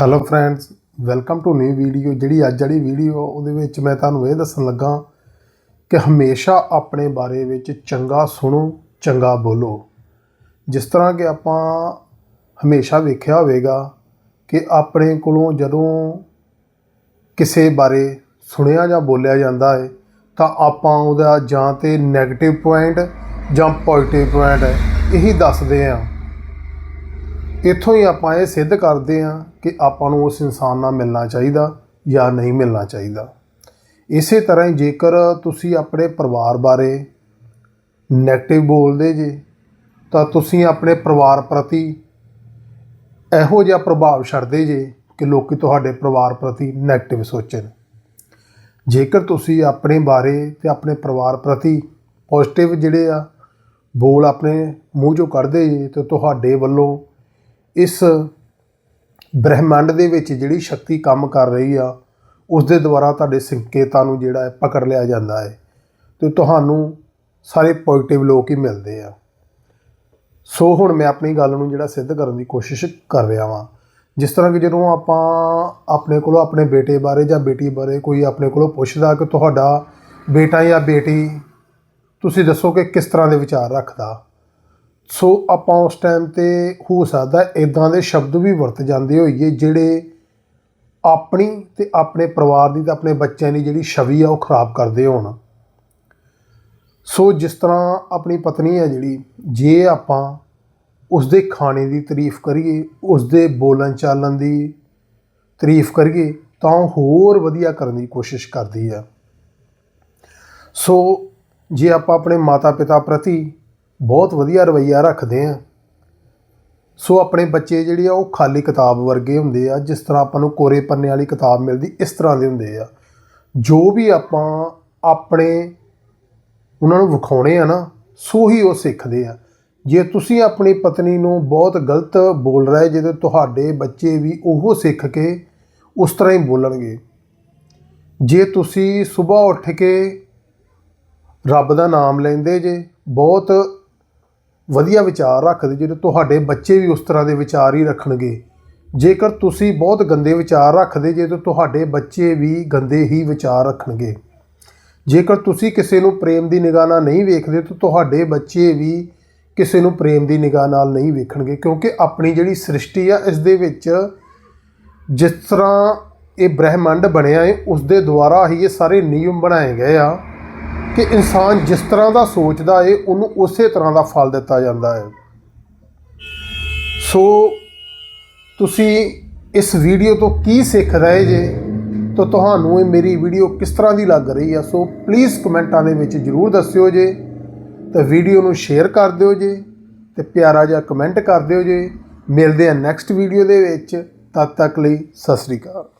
Hello friends welcome to new video ਜਿਹੜੀ ਅੱਜ ਵਾਲੀ ਵੀਡੀਓ ਉਹਦੇ ਵਿੱਚ ਮੈਂ ਤੁਹਾਨੂੰ ਇਹ ਦੱਸਣ ਲੱਗਾ ਕਿ ਹਮੇਸ਼ਾ ਆਪਣੇ ਬਾਰੇ ਵਿੱਚ ਚੰਗਾ ਸੁਣੋ, ਚੰਗਾ ਬੋਲੋ। ਜਿਸ ਤਰ੍ਹਾਂ ਕਿ ਆਪਾਂ ਹਮੇਸ਼ਾ ਵੇਖਿਆ ਹੋਵੇਗਾ ਕਿ ਆਪਣੇ ਕੋਲੋਂ ਜਦੋਂ ਕਿਸੇ ਬਾਰੇ ਸੁਣਿਆ ਜਾਂ ਬੋਲਿਆ ਜਾਂਦਾ ਹੈ, ਤਾਂ ਆਪਾਂ ਉਹਦਾ ਜਾਂ ਤੇ 네ਗੇਟਿਵ ਪੁਆਇੰਟ ਜਾਂ ਪੋਜ਼ਿਟਿਵ ਪੁਆਇੰਟ ਇਹੀ ਦੱਸਦੇ ਹਾਂ। ਇੱਥੋਂ ਹੀ ਆਪਾਂ ਇਹ ਸਿੱਧ ਕਰਦੇ ਹਾਂ ਕਿ ਆਪਾਂ ਨੂੰ ਉਸ ਇਨਸਾਨ ਨਾਲ ਮਿਲਣਾ ਚਾਹੀਦਾ ਜਾਂ ਨਹੀਂ ਮਿਲਣਾ ਚਾਹੀਦਾ। ਇਸੇ ਤਰ੍ਹਾਂ ਹੀ ਜੇਕਰ ਤੁਸੀਂ ਆਪਣੇ ਪਰਿਵਾਰ ਬਾਰੇ 네ਗੇਟਿਵ ਬੋਲਦੇ ਜੇ, ਤਾਂ ਤੁਸੀਂ ਆਪਣੇ ਪਰਿਵਾਰ ਪ੍ਰਤੀ ਇਹੋ ਜਿਹਾ ਪ੍ਰਭਾਵ ਛੱਡਦੇ ਜੇ ਕਿ ਲੋਕੀ ਤੁਹਾਡੇ ਪਰਿਵਾਰ ਪ੍ਰਤੀ 네ਗੇਟਿਵ ਸੋਚਣ। ਜੇਕਰ ਤੁਸੀਂ ਆਪਣੇ ਬਾਰੇ ਤੇ ਆਪਣੇ ਪਰਿਵਾਰ ਪ੍ਰਤੀ ਪੋਜ਼ਿਟਿਵ ਜਿਹੜੇ ਆ ਬੋਲ ਆਪਣੇ ਮੂੰਹ ਚੋਂ ਕੱਢਦੇ ਜੇ, ਤੇ ਤੁਹਾਡੇ ਵੱਲੋਂ ਇਸ ਬ੍ਰਹਿਮੰਡ ਦੇ ਵਿੱਚ ਜਿਹੜੀ ਸ਼ਕਤੀ ਕੰਮ ਕਰ ਰਹੀ ਆ ਉਸ ਦੇ ਦੁਆਰਾ ਤੁਹਾਡੇ ਸੰਕੇਤਾਂ ਨੂੰ ਜਿਹੜਾ ਹੈ ਪਕੜ ਲਿਆ ਜਾਂਦਾ ਹੈ ਤੇ ਤੁਹਾਨੂੰ ਸਾਰੇ ਪੋਜ਼ਿਟਿਵ ਲੋਕ ਹੀ ਮਿਲਦੇ ਆ। ਸੋ ਹੁਣ ਮੈਂ ਆਪਣੀ ਗੱਲ ਨੂੰ ਜਿਹੜਾ ਸਿੱਧ ਕਰਨ ਦੀ ਕੋਸ਼ਿਸ਼ ਕਰ ਰਿਹਾ ਵਾਂ। ਜਿਸ ਤਰ੍ਹਾਂ ਕਿ ਜਦੋਂ ਆਪਾਂ ਆਪਣੇ ਕੋਲੋਂ ਆਪਣੇ ਬੇਟੇ ਬਾਰੇ ਜਾਂ ਬੇਟੀ ਬਾਰੇ ਕੋਈ ਆਪਣੇ ਕੋਲੋਂ ਪੁੱਛਦਾ ਕਿ ਤੁਹਾਡਾ ਬੇਟਾ ਜਾਂ ਬੇਟੀ, ਤੁਸੀਂ ਦੱਸੋ ਕਿ ਕਿਸ ਤਰ੍ਹਾਂ ਦੇ ਵਿਚਾਰ ਰੱਖਦਾ? ਸੋ ਆਪਾਂ ਉਸ ਟਾਈਮ ਤੇ ਹੋ ਸਕਦਾ ਇਦਾਂ ਦੇ ਸ਼ਬਦ ਵੀ ਵਰਤ ਜਾਂਦੇ ਹੋਈਏ ਜਿਹੜੇ ਆਪਣੀ ਤੇ ਆਪਣੇ ਪਰਿਵਾਰ ਦੀ ਤੇ ਆਪਣੇ ਬੱਚਿਆਂ ਦੀ ਜਿਹੜੀ ਛਵੀ ਆ ਉਹ ਖਰਾਬ ਕਰਦੇ ਹੋਣ। ਸੋ ਜਿਸ ਤਰ੍ਹਾਂ ਆਪਣੀ ਪਤਨੀ ਹੈ ਜਿਹੜੀ, ਜੇ ਆਪਾਂ ਉਸ ਦੇ ਖਾਣੇ ਦੀ ਤਾਰੀਫ ਕਰੀਏ ਉਸ ਦੇ ਬੋਲਣ ਚਾਲਣ ਦੀ ਤਾਰੀਫ ਕਰੀਏ, ਤਾਂ ਉਹ ਹੋਰ ਵਧੀਆ ਕਰਨ ਦੀ ਕੋਸ਼ਿਸ਼ ਕਰਦੀ ਆ। ਸੋ ਜੇ ਆਪਾਂ ਆਪਣੇ ਮਾਤਾ ਪਿਤਾ ਪ੍ਰਤੀ ਬਹੁਤ ਵਧੀਆ ਰਵੱਈਆ ਰੱਖਦੇ ਆ। ਸੋ ਆਪਣੇ ਬੱਚੇ ਜਿਹੜੇ ਆ, ਉਹ ਖਾਲੀ ਕਿਤਾਬ ਵਰਗੇ ਹੁੰਦੇ ਆ, ਜਿਸ ਤਰ੍ਹਾਂ ਆਪਾਂ ਨੂੰ ਕੋਰੇ ਪੰਨੇ ਵਾਲੀ ਕਿਤਾਬ ਮਿਲਦੀ, ਇਸ ਤਰ੍ਹਾਂ ਦੇ ਹੁੰਦੇ ਆ। ਜੋ ਵੀ ਆਪਾਂ ਆਪਣੇ ਉਹਨਾਂ ਨੂੰ ਵਿਖਾਉਣੇ ਆ ਨਾ, ਸੋ ਹੀ ਉਹ ਸਿੱਖਦੇ ਆ। ਜੇ ਤੁਸੀਂ ਆਪਣੀ ਪਤਨੀ ਨੂੰ ਬਹੁਤ ਗਲਤ ਬੋਲ ਰਹੇ ਜੇ ਤੇ ਤੁਹਾਡੇ ਬੱਚੇ ਵੀ ਉਹ ਸਿੱਖ ਕੇ ਉਸ ਤਰ੍ਹਾਂ ਹੀ ਬੋਲਣਗੇ। ਜੇ ਤੁਸੀਂ ਸਵੇਰ ਉੱਠ ਕੇ ਰੱਬ ਦਾ ਨਾਮ ਲੈਂਦੇ ਜੇ, ਬਹੁਤ ਵਧੀਆ ਵਿਚਾਰ ਰੱਖਦੇ ਜੇ ਤੇ ਤੁਹਾਡੇ ਬੱਚੇ ਵੀ ਉਸ ਤਰ੍ਹਾਂ ਦੇ ਵਿਚਾਰ ਹੀ ਰੱਖਣਗੇ। ਜੇਕਰ ਤੁਸੀਂ ਬਹੁਤ ਗੰਦੇ ਵਿਚਾਰ ਰੱਖਦੇ ਜੇ ਤਾਂ ਤੁਹਾਡੇ ਬੱਚੇ ਵੀ ਗੰਦੇ ਹੀ ਵਿਚਾਰ ਰੱਖਣਗੇ। ਜੇਕਰ ਤੁਸੀਂ ਕਿਸੇ ਨੂੰ ਪ੍ਰੇਮ ਦੀ ਨਿਗਾਹ ਨਾਲ ਨਹੀਂ ਵੇਖਦੇ ਤਾਂ ਤੁਹਾਡੇ ਬੱਚੇ ਵੀ ਕਿਸੇ ਨੂੰ ਪ੍ਰੇਮ ਦੀ ਨਿਗਾਹ ਨਾਲ ਨਹੀਂ ਵੇਖਣਗੇ, ਕਿਉਂਕਿ ਆਪਣੀ ਜਿਹੜੀ ਸ੍ਰਿਸ਼ਟੀ ਆ ਇਸ ਦੇ ਵਿੱਚ ਜਿਸ ਤਰ੍ਹਾਂ ਇਹ ਬ੍ਰਹਿਮੰਡ ਬਣਿਆ ਹੈ ਉਸ ਦੇ ਦੁਆਰਾ ਹੀ ਇਹ ਸਾਰੇ ਨਿਯਮ ਬਣਾਏ ਗਏ ਆ। ਕਿ ਇਨਸਾਨ ਜਿਸ ਤਰ੍ਹਾਂ ਦਾ ਸੋਚਦਾ ਏ, ਉਹਨੂੰ ਉਸੇ ਤਰ੍ਹਾਂ ਦਾ ਫਲ ਦਿੱਤਾ ਜਾਂਦਾ ਹੈ। ਸੋ ਤੁਸੀਂ ਇਸ ਵੀਡੀਓ ਤੋਂ ਕੀ ਸਿੱਖ ਰਹੇ ਜੇ? ਤਾਂ ਤੁਹਾਨੂੰ ਇਹ ਮੇਰੀ ਵੀਡੀਓ ਕਿਸ ਤਰ੍ਹਾਂ ਦੀ ਲੱਗ ਰਹੀ ਆ? ਸੋ ਪਲੀਜ਼ ਕਮੈਂਟਾਂ ਦੇ ਵਿੱਚ ਜਰੂਰ ਦੱਸਿਓ ਜੇ। ਤੇ ਵੀਡੀਓ ਨੂੰ ਸ਼ੇਅਰ ਕਰ ਦਿਓ ਜੇ। ਤੇ ਪਿਆਰਾ ਜਿਹਾ ਕਮੈਂਟ ਕਰ ਦਿਓ ਜੇ। ਮਿਲਦੇ ਆ ਨੈਕਸਟ ਵੀਡੀਓ ਦੇ ਵਿੱਚ। ਤਦ ਤੱਕ ਲਈ ਸਤਿ ਸ੍ਰੀ ਅਕਾਲ।